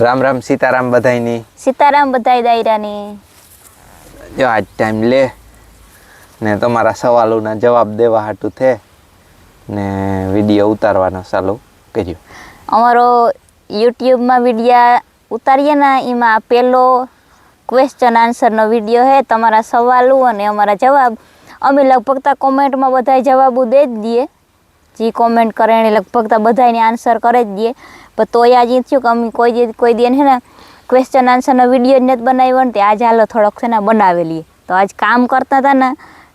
રામ રામ સીતારામ બધાયની. સીતારામ બધાય દાયરાની. જો આજ ટાઈમ લે ને તમારા સવાલોના જવાબ દેવા હાટું થે ને વીડિયો ઉતારવાનો ચાલુ કર્યો અમારો યુટ્યુબમાં વિડીયા ઉતારીએ ને એમાં પહેલો ક્વેશ્ચન આન્સરનો વીડિયો છે તમારા સવાલો અને અમારા જવાબ. અમે લગભગ તો કોમેન્ટમાં બધા જવાબો દે જ દઈએ જે કોમેન્ટ કરે એને લગભગ તો બધાને આન્સર કરે જ દઈએ પણ તોય આજે થયું કે અમે કોઈ દે કોઈ દે છે ને ક્વેશ્ચન આન્સરનો વીડિયો જ નથી બનાવ્યો ને તે આજે હાલો થોડોક છે ને બનાવેલી તો આજ કામ કરતા હતા ને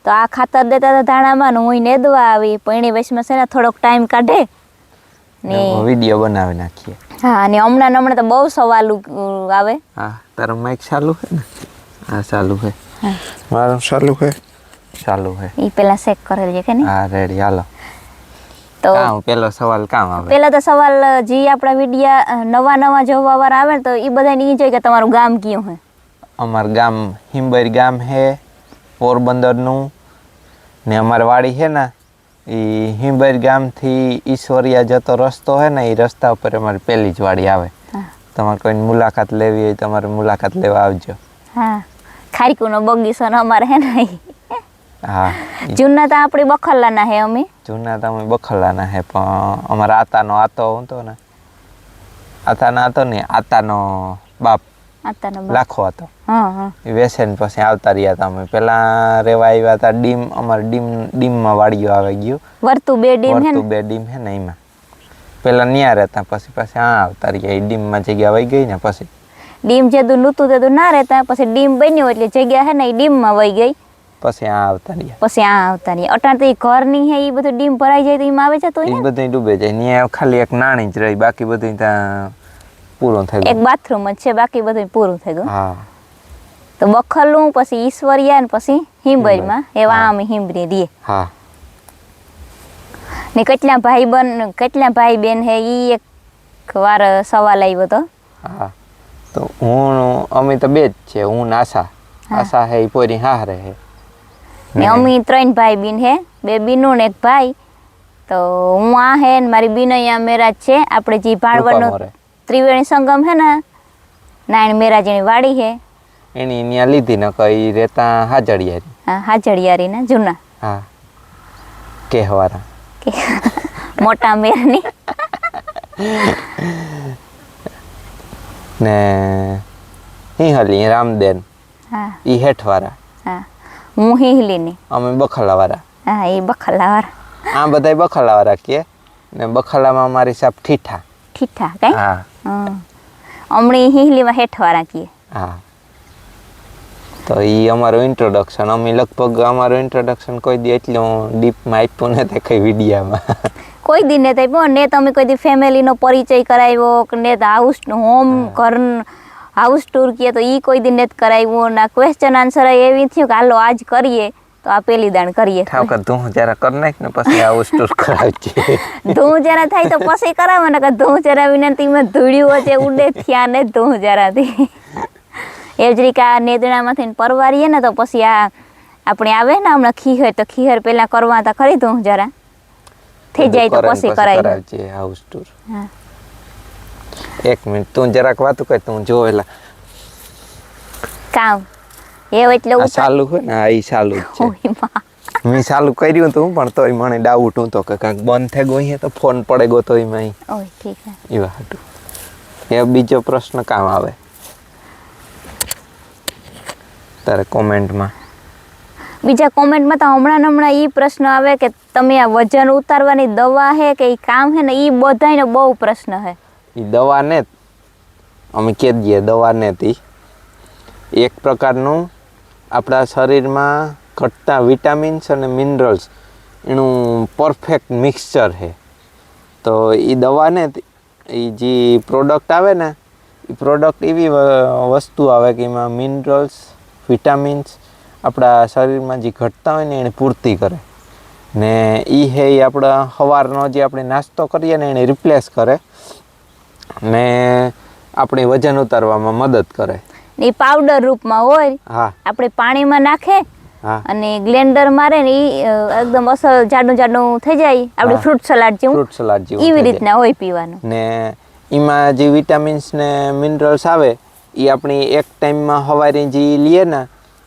તો આ ખાતર દેતા હતા ધાણામાં ને હું નેદવા આવી. પણ એ વચમાં છે ને થોડોક ટાઈમ કાઢે ને વીડિયો બનાવી નાખીએ. હા અને હમણાં ને હમણાં તો બહુ સવાલ આવે. હા તારું માઇક ચાલુ છે ને? હા ચાલુ છે. મારું ચાલુ છે? ચાલુ છે. એ પેલા ચેક કરેલ છે કે નહીં? હા રેડી હાલો. તો પેલો સવાલ કામ આવે. પેલા તો સવાલ જે આપણા મીડિયા નવા નવા જોવા વાળા આવે તો એ બધાને એ જોઈએ કે તમારું ગામ કયું હે અમાર ગામ હિંબર ગામ હે પોરબંદરનું. ને અમાર વાડી છે ને એ હિંબર ગામથી ઈશ્વરિયા જતો રસ્તો હે ને એ રસ્તા ઉપર અમારી પહેલી જ વાડી આવે. તમારે કોઈની મુલાકાત લેવી હોય તમારે મુલાકાત લેવા આવજો. હા. ખારીકુનો બગીચો અમારે હે ને. હા. જૂના તો આપણી બખલાના હે અમે. જૂના તમે બખલાના હે પણ અમારા આતાનો આતો હતો ને. આતાનો આતો ને આતાનો બાપ આતાનો બાપ. લાખો હતો હા હા. એ વેસેન પછી આવતા રહ્યા હતા અમે. પેલા રેવા આવ્યા હતા ડીમ અમારે ડીમ ડીમમાં વાડીઓ આવી ગયું. વર્તુ બે ડીમ હે વર્તુ બે ડીમ હે ને એમાં. પેલા ન્યા રહેતા પછી પાછી આ આવતા રહ્યા. એ ડીમમાં જગ્યા વહી ગઈ ને પછી. ડીમ જેદું નહોતું તેદું ના રહેતા પછી ડીમ બન્યું એટલે જગ્યા હે ને એ ડીમમાં વહી ગઈ. પછી આ આવતા રહ્યા. પછી આ આવતા નહીં અટાણ તો એ ઘર નહીં હે એ બધું ડીમ ભરાઈ જાય તો એમાં આવે જતો એ બધું ડૂબે જાય. ને ખાલી એક નાની જ રહી બાકી બધું ત્યાં પૂરું થઈ એક બાથરૂમ જ છે બાકી બધું પૂરું થઈ ગયું. હા. તો બખલું પછી ઈશ્વરિયા ને પછી હિંબરીમાં એવા અમે હિંબરી રહીએ હા. ને કેટલા ભાઈ બન કેટલા ભાઈ બેન હે ઈ એક વાર સવાલ આવ્યો હતો હા. તો હું અમે તો બે જ છે હું નાસા આશા. હે. એ પોરી હે. ને અમે ત્રણ ભાઈ બેન હે. બે બીનું ને એક ભાઈ. તો હું આ હે ને મારી બીન અહીંયા મેરાજ છે. આપણે જે ભાણવડનો. ત્રિવેણી સંગમ હે ને નાયણ મેરાજીની વાડી હે. એની ત્યાં લીધી ન કઈ રેતા હાજડિયારી હા હાજડિયારી ને જૂના. હા. કહેવારા. કે મોટા મેરની. ને હલી રામદેન. હા. ઈ હેઠવાળા હા. હું હિહલીની અમે બખલાવાળા. હા એ બખલાવાળા. આ બધાય બખલાવાળા કે? ને બખલામાં અમારી સાહેબ ઠીઠા. ઠીઠા કઈ? હા. હમ. હિહલીમાં હેઠવાળા કીએ. હા. તો ઈ અમારું ઇન્ટ્રોડક્શન અમે લગભગ અમારું ઇન્ટ્રોડક્શન કોઈ દી એટલું ડીપમાં આપ્યું નથી કઈ વિડીયામાં. કોઈ દી ને પણ ને તમે કોઈ દી ફેમિલીનો પરિચય કરાવ્યો ને હાઉસ હોમ ઘર હાઉસ ટૂર કીએ તો એ કોઈ દિન નથી કરાવ્યું. ના ક્વેશ્ચન આન્સર એવી થયું કે હાલો આજ કરીએ તો આ પેલી દાણ કરીએ. ઠાકર કે જરા કર નાખ ને પછી આવું સ્ટોર કરાવજે. ધૂ જરા થાય તો પછી કરાવે ને કે ધૂ જરા વિનંતીમાં ધૂળ્યું વચ્ચે ઉડે થયા ને ધૂજરાથી એ જ રીતે આ નેદણામાંથી પરવારીએ ને તો પછી આ આપણે આવે ને હમણાં ખીહર તો ખીહર પહેલા કરવા તા ખરી ધૂ જરા? થઈ જાય તો પછી કરાવી હાઉસ ટૂર હા. એક મિનિટ તું જરાક વાતું કર તું જો એલા. કામ? એ એટલે આ ચાલુ હોય ને આ ઈ ચાલુ જ છે. મેં. ચાલુ કર્યું હતું પણ તોય મને ડાઉટ હતો કે કાંક બંધ થઈ ગયું હે તો ફોન પડે ગયો તો એમાં ઓય ઠીક છે. એવા હતું. એ બીજો પ્રશ્ન કામ આવે? તારે કોમેન્ટમાં બીજા કોમેન્ટમાં તો હમણાં હમણાં ઈ પ્રશ્ન આવે કે તમે આ વજન ઉતારવાની દવા હે કે એ કામ હે ને એ બધાને બહુ પ્રશ્ન હે. એ દવાને જ. અમે કહી દઈએ દવાને ઈ. એક પ્રકારનું આપણા શરીરમાં ઘટતા વિટામિન્સ અને મિનરલ્સ એનું પરફેક્ટ મિક્સચર છે તો એ દવાને એ જે પ્રોડક્ટ આવે ને એ પ્રોડક્ટ એવી વસ્તુ આવે કે એમાં મિનરલ્સ, વિટામિન્સ આપણા શરીરમાં જે ઘટતા હોય ને એને પૂર્તિ કરે ને એ હે એ આપણા સવારનો જે આપણે નાસ્તો કરીએ ને એને રિપ્લેસ કરે ને આપણે વજન ઉતારવામાં મદદ કરે. ને પાવડર રૂપમાં હોય હા. આપણે પાણીમાં નાખે અને ગ્લેન્ડર મારે ને એકદમ અસર જાડું જાડું થઈ જાય આપણે ફ્રૂટ સલાડ જેવું. ફ્રૂટ સલાડ જેવું એવી રીતના હોય પીવાનું. ને એમાં જે વિટામિન્સ ને મિનરલ્સ આવે એ આપણે એક ટાઈમમાં સવારે જે લઈએ ને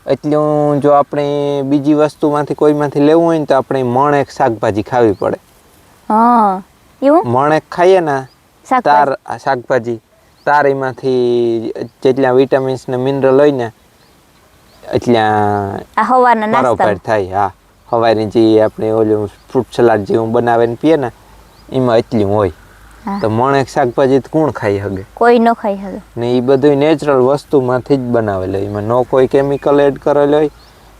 એટલું જો આપણે બીજી વસ્તુમાંથી કોઈમાંથી લેવું હોય ને તો આપણે મણ એક શાકભાજી ખાવી પડે. હા એવું? મણ એક ખાઈએ ને તાર શાકભાજી આ તાર એમાંથી જેટલા વિટામિન્સ ને મિનરલ હોય ને એટલા આ હવારના નાસ્તા થાય હા. સવારે જે આપણે ઓલું ફ્રૂટ સલાડ જેવું બનાવીને પીએ ને એમાં એટલું હોય. તો મણ એક શાકભાજી તો કોણ ખાઈ શકે કોઈ ન ખાઈ હવે ને એ બધું નેચરલ વસ્તુમાંથી જ બનાવેલું હોય. એમાં નો કોઈ કેમિકલ એડ કરેલો હોય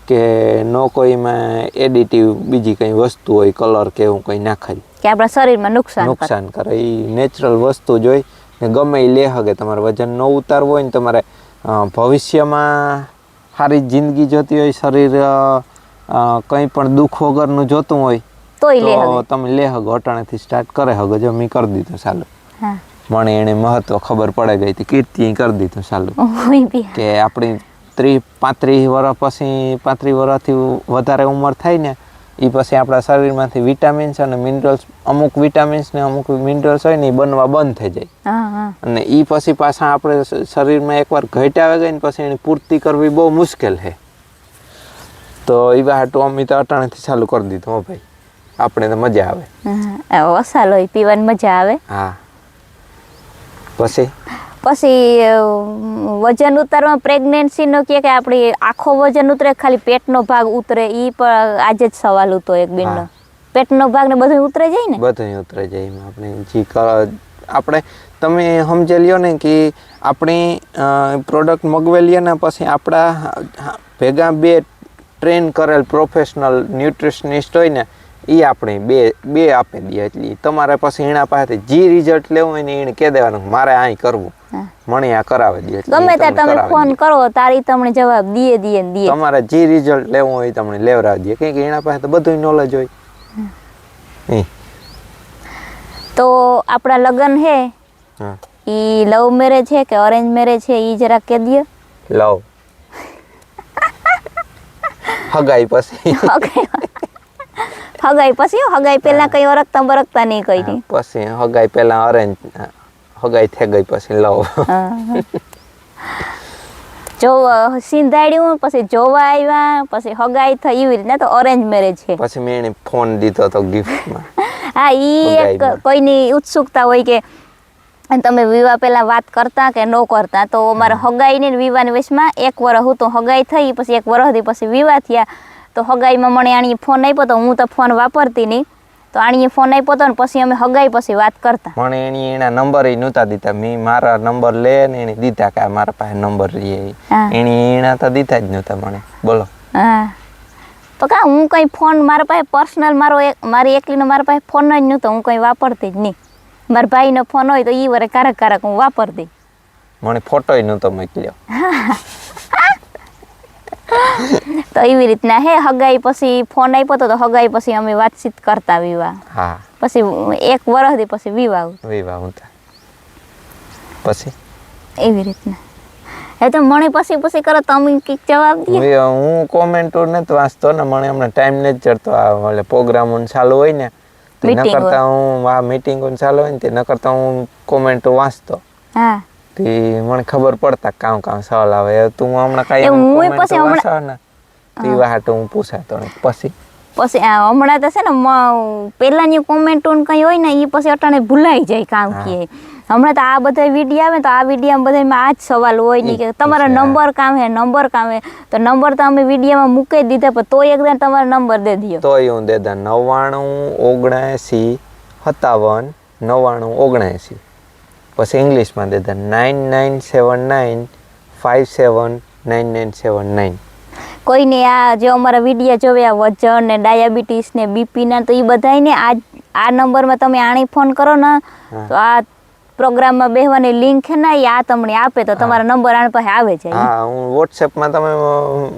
કે નો કોઈ એમાં એડિટિવ બીજી કંઈ વસ્તુ હોય કલર કે એવું કંઈ નાખાય. કે આપણા શરીરમાં નુકસાન નુકસાન કરે. એ નેચરલ વસ્તુ જોઈ ને ગમે એ લે હગે. તમારે વજન ન ઉતારવું હોય ને તમારે ભવિષ્યમાં સારી જિંદગી જોતી હોય શરીર કંઈ પણ દુઃખ વગરનું જોતું હોય તો તમે લે હગો. અટાણેથી સ્ટાર્ટ કરે હગો. જો મેં કરી દીધું ચાલુ. મને એને મહત્વ ખબર પડે ગઈ હતી. કીર્તિ કરી દીધું ચાલુ. કે આપણી ત્રીસ પાંત્રીસ વર્ષ પછી પાંત્રીસ વર્ષથી વધારે ઉંમર થાય ને એ પછી આપણા શરીરમાંથી વિટામિન્સ અને મિનરલ્સ અમુક વિટામિન્સ ને અમુક મિનરલ્સ હોય ને એ બનવા બંધ થઈ જાય. અને એ પછી પાછા આપણે શરીરમાં એકવાર ઘટ્યા ગઈ ને પછી એની પૂર્તિ કરવી બહુ મુશ્કેલ છે. તો એ હાટું અમે તો અટાણેથી ચાલુ કરી દીધું ભાઈ. આપણે તો મજા આવે. હોય પીવાની મજા આવે? હા. પછી? પછી વજન ઉતારવા પ્રેગ્નન્સીનો કે કે આપણી આખો વજન ઉતરે ખાલી પેટનો ભાગ ઉતરે એ પણ આજે જ સવાલ હતો એક બેનનો. પેટનો ભાગ ને બધું ઉતરે જાય ને? બધું ઉતરે જાય આપણે જે આપણે તમે સમજી લ્યો ને કે આપણી પ્રોડક્ટ મગવેલીએ ને પછી આપણા ભેગા બે ટ્રેન કરેલ પ્રોફેશનલ ન્યુટ્રિશનિસ્ટ હોય ને એ આપણે બે બે આપી દે એટલે. તમારે પછી એના પાસેથી જે રિઝલ્ટ લેવું હોય ને એને કહી દેવાનું મારે અહીં કરવું. મને આ કરાવી દે ગમે ઈ ત્યાં તમે ફોન કરો તારી તમને જવાબ દીએ દીએ ને તમારે જે રિઝલ્ટ લેવું હોય તમને લેવડાવી દે. કેમ કે એના પાસે તો બધું નોલેજ હોય. તો આપણા લગ્ન હે. ઈ લવ મેરેજ છે કે અરેન્જ મેરેજ છે ઈ જરા કહી દો લવ હગાઈ પછી. હગાઈ હગાઈ પછી હગાઈ પહેલા કઈ ઓરખતા બરખતા નહીં કઈ પછી હગાઈ પહેલા અરેન્જ હગાઈ થઈ ગઈ પછી લવ. જો સિંધાડ્યું પછી જોવા આવ્યા પછી હગાઈ થઈ એવી રીતના તો અરેન્જ મેરેજ છે. પછી મેં એને ફોન દીધો તો ગિફ્ટમાં. હા ઈ એક કોઈની ઉત્સુકતા હોય કે તમે વિવાહ પહેલા વાત કરતા કે ન કરતા તો અમારે હગાઈ ને વિવાહની વચમાં એક વર્ષ હું તો હગાઈ થઈ પછી એક વર્ષથી પછી વિવાહ થયા. તો હગાઈમાં મને આણીએ ફોન આપ્યો તો હું તો ફોન વાપરતી નહીં. તો આણીએ ફોન આપ્યો તો ને પછી અમે હગાઈ પછી વાત કરતા. મને એની એના નંબર એ નહોતા દીધા. મેં મારા નંબર લે ને એને દીધા કે મારા પાસે નંબર હા. એની એના તો દીધા જ નહોતા મને. બોલો. હા. તો કા હું કઈ ફોન મારા પાસે પર્સનલ મારો એક મારી એકલીનો મારા પાસે ફોન જ નહોતો. હું કઈ વાપરતી જ નહીં. મારા ભાઈનો ફોન હોય તો એ વરે કારક કારક હું વાપરતી. મને ફોટોય નહોતો મોકલ્યો. તો એવી રીતના હે હગાઈ પછી ફોન આપ્યો તો હગાઈ પછી અમે વાતચીત કરતા વિવાહ. હા. પછી એક વર્ષથી પછી વિવાહ વિવાહ હતા પછી? એવી રીતના. એ તો મને પછી પછી કરો તમે કંઈક જવાબ દે હું કોમેન્ટો નથી વાંચતો ને મને હમણાં ટાઈમ નથી ચડતો. આ પ્રોગ્રામ પ્રોગ્રામો ચાલુ હોય ને તે ન કરતા હું આ મીટિંગો ચાલુ હોય ને તે ન કરતા હું કોમેન્ટો વાંચતો. હા. તે મને ખબર પડતા કામ કામ સવાલ આવે. તું હમણાં કઈ comment પછી હમણાં- તી વાટ હું પૂછાતો ને પછી? પછી હમણાં તો છે ને પહેલાની કોમેન્ટો કંઈ હોય ને એ પછી અટાણે ભૂલાઈ જાય કામ હા. કે હમણાં તો આ બધા વીડિયો આવે તો આ વિડીયામાં બધામાં આ જ સવાલ હોય નહીં કે તમારા નંબર કામ હે નંબર કામ હે તો નંબર તો અમે વિડીયામાં મૂકી દીધા પણ તોય એકદમ તમારો નંબર દે દીધો તોય હું દેતા નવ્વાણું ઓગણસી સત્તાવન નવ્વાણું ઓગણએંસી પછી ઇંગ્લિશમાં દેતા nine nine seven nine five seven nine nine seven nine. કોઈને આ જે અમારા વીડિયો જોયા વજન ને ડાયાબિટીસ ને બીપી ના તો એ બધાયને આ આ નંબરમાં તમે આણી ફોન કરો ને તો આ પ્રોગ્રામમાં બેહવાની લિંક છે ને આ તમને આપે તો તમારા નંબર આણ પાસે આવે છે. હા હું વોટ્સએપમાં તમે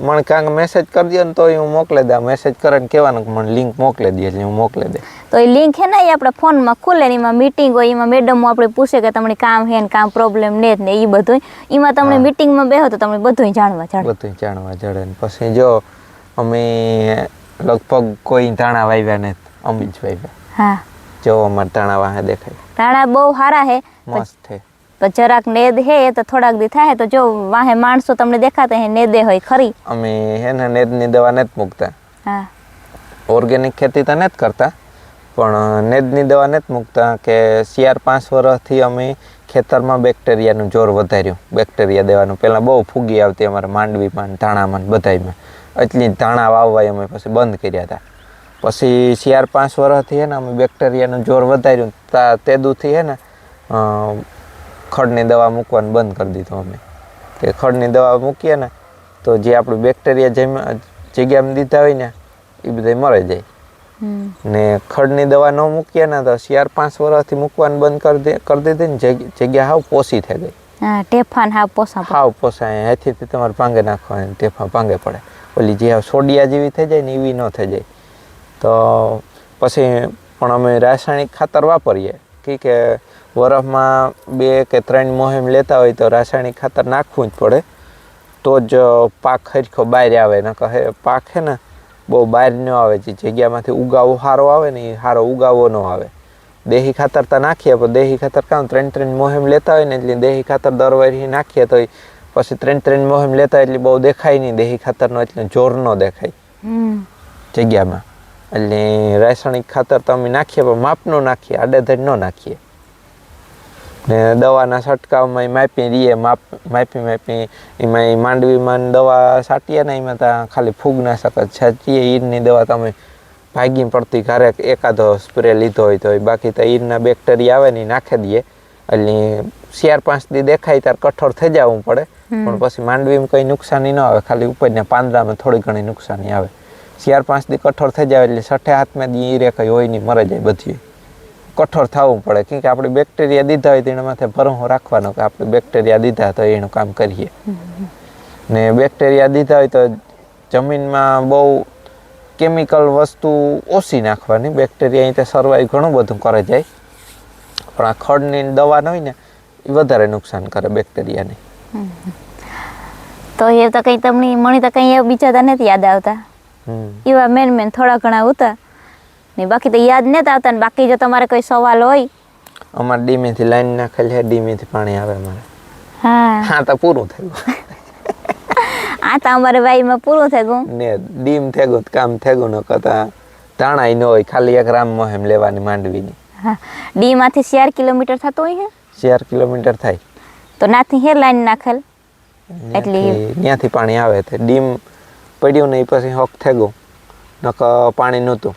મને કાંક મેસેજ કરી દો ને તોય હું મોકલી દઉં મેસેજ કરે ને કહેવાનું કે મને લિંક મોકલી દે એટલે હું મોકલી દે. તો એ લિંક છે ને એ આપણા ફોનમાં ખુલે ને એમાં મીટિંગ હોય એમાં મેડમો આપણે પૂછે કે તમને કામ છે ને કામ પ્રોબ્લેમ ને જ ને એ બધું એમાં તમને. મીટિંગમાં બેહો તો તમને બધું જાણવા જડે બધું જાણવા જડે ને પછી જો અમે લગભગ કોઈ તાણા વાવ્યા નથી અમે જ વાવ્યા હા. જો અમારે તાણા વાહે દેખાય. રાણા બહુ સારા હે. મસ્ત તો જરાક નેદ હે એ તો થોડાક દી થાય તો જો વાહે માણસો તમને દેખાતા હે નેદે હોય ખરી. અમે હે ને નેદની દવા નેત મૂકતા. હા. ઓર્ગેનિક ખેતી તો નેત કરતા પણ નેદની દવા નેત મૂકતા કે શિયાર પાંચ વર્ષથી અમે ખેતરમાં બેક્ટેરિયાનું જોર વધાર્યું. બેક્ટેરિયા દેવાનું. પહેલાં બહુ ફૂગી આવતી અમારે માંડવીમાં ધાણામાં ને બધાયમાં. એટલી ધાણા વાવવા અમે પછી બંધ કર્યા હતા. પછી ચાર પાંચ વર્ષથી હે ને અમે બેક્ટેરિયાનું જોર વધાર્યું તા દૂધથી હે ને ખડની દવા મૂકવાનું બંધ કરી દીધું અમે. કે ખડની દવા મૂકીએ ને તો જે આપણું બેક્ટેરિયા જેમ જગ્યામાં દીધા હોય ને એ બધા મરી જાય. ને ખડની દવા ન મૂકીએ ને તો શિયાર પાંચ વર્ષથી મૂકવાનું બંધ કરી દે કરી દીધી ને જગ્યા- હાવ પોસી થઈ ગઈ. હા ટેફાન હાવ પોસા. હાવ પોસાય હેથી તમારે પાંગે નાખવાની ટેફા પાંગે પડે. ઓલી જે સોડિયા જેવી થઈ જાય ને એવી ન થઈ જાય. તો પછી પણ અમે રાસાયણિક ખાતર વાપરીએ. કે કે વરફમાં બે કે ત્રણ મોહિમ લેતા હોય તો રાસાયણિક ખાતર નાખવું જ પડે. તો જ પાક હરખો બહાર આવે. ને કહે પાક છે ને બહુ બહાર ન આવે. જે જગ્યામાંથી ઉગાવો સારો આવે ને એ સારો ઉગાવો ન આવે. દેહી ખાતર તો નાખીએ પણ દેહી ખાતર કામ ત્રણ ત્રણ મોહેમ લેતા હોય ને એટલે દેહી ખાતર દર વર્ષે નાખીએ તો પછી ત્રણ ત્રણ મોહિમ લેતા હોય એટલે બહુ દેખાય નહીં દેહી ખાતરનો એટલે જોર ન દેખાય. જગ્યામાં. એટલે રાસાયણિક ખાતર તો અમે નાખીએ પણ માપનું નાખીએ આડેધડ ન નાખીએ. ને દવાના છંટકાવમાં માપી રહીએ માપ માપી માપી. એમાં માંડવીમાં દવા છાંટીએ ને એમાં ત્યાં ખાલી ફૂગનાશક જ છાંટીએ. ઈરની દવા તમે ભાગી પડતી ઘરે એકાદો સ્પ્રે લીધો હોય તો બાકી તો ઈરના બેક્ટેરિયા આવે ને નાખે નાખી દઈએ. એટલે ચાર પાંચ દી દેખાય ત્યારે કઠોર થઈ જવું પડે. પણ પછી માંડવીમાં કંઈ નુકસાની ન આવે. ખાલી ઉપરના પાંદડામાં થોડી ઘણી નુકસાની આવે. ચાર પાંચ દી કઠોર થઈ જાય એટલે છઠ્ઠે હાથમાં દી ઈ રે કંઈ હોય નહીં, મરે જાય બધી કઠોર થવું પડે, કેમ કે આપણે બેક્ટેરિયા દીધા હોય તો એના માથે ભરહો રાખવાનો કે આપણે બેક્ટેરિયા દીધા તો એનું કામ કરીએ. ને બેક્ટેરિયા દીધા હોય તો જમીનમાં બહુ કેમિકલ વસ્તુ ઓછી નાખવાની બેક્ટેરિયા અહીં સર્વાઈવ ઘણું બધું કરે જાય. પણ આ ખડની દવા હોય ને એ વધારે નુકસાન કરે બેક્ટેરિયાને તો એ તો કંઈ તમને મણી તો કંઈ બીજા તો નથી યાદ આવતા. એવા મેન મેન થોડા ઘણા હતા ને બાકી તો યાદ નથી આવતા ને બાકી જો તમારે કોઈ સવાલ હોય. અમારે ડીમેથી લાઈન નાખેલી છે ડીમેથી પાણી આવે અમારે. હા. હા તો પૂરું થયું આ તો અમારે વાઈમાં પૂરું થઈ ગયું. ને ડીમ થેગું તો કામ થયું ન કરતા ધાણાય ન હોય ખાલી એક રામ મોહેમ લેવાની માંડવીની. હા. ડીમાંથી ચાર કિલોમીટર થતું હોય છે? ચાર કિલોમીટર થાય. તો નાથી હે લાઈન નાખેલ? એટલી- ત્યાંથી ત્યાંથી પાણી આવે તે. ડીમ પડ્યું ને પછી હોક થેગું નક પાણી નહોતું.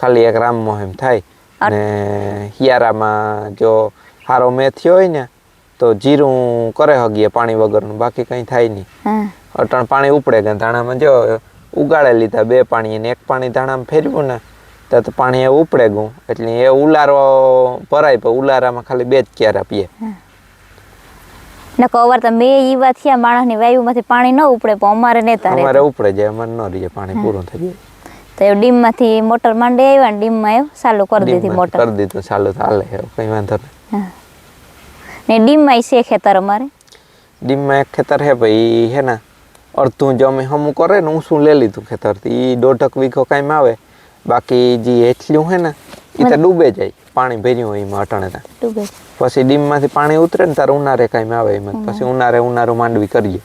ખાલી એક રામ મોહેમ થાય. ને હિયારામાં જો સારો મેથી હોય ને તો જીરું કરે હગીએ પાણી વગરનું બાકી કંઈ થાય નહીં. અટણ પાણી ઉપડે ગયા. ધાણામાં જો ઉગાડે લીધા બે પાણી અને એક પાણી ધાણામાં ફેરવ્યું ને તો તો પાણી એ ઉપડે ગયું. એટલે એ ઉલારો ભરાય પણ ઉલારામાં ખાલી બે જ ક્યારા પીએ. નકો અવાર તો મેં ઈ વાત થયા માણસની વાયુમાંથી પાણી ન ઉપડે પણ અમારે નેતા અમારે ઉપડે જાય અમારે ન રહીએ પાણી પૂરું થઈ જાય. તો એ ડીમમાંથી મોટર માંડે આવ્યા ને ડીમમાં એવું ચાલુ કરી દીધી મોટર. કરી દીધું ચાલુ ચાલે કઈ વાંધો નહીં. ને ડીમમાં છે ખેતર અમારે? ડીમમાં એક ખેતર હે ભાઈ હે ને અડધું જો અમે હમું કરે ને હું શું લઈ લીધું ખેતર એ દોઢક વીઘો કાંઈ આવે બાકી જે હેઠલું હે ને એ તો ડૂબે જાય પાણી ભર્યું હોય એમાં અટાણે ડૂબે ડૂબે. પછી ડીમમાંથી પાણી ઉતરે ને તારે ઉનારે કાંઈ આવે એમાં પછી ઉનારે ઉનારું માંડવી કરીએ.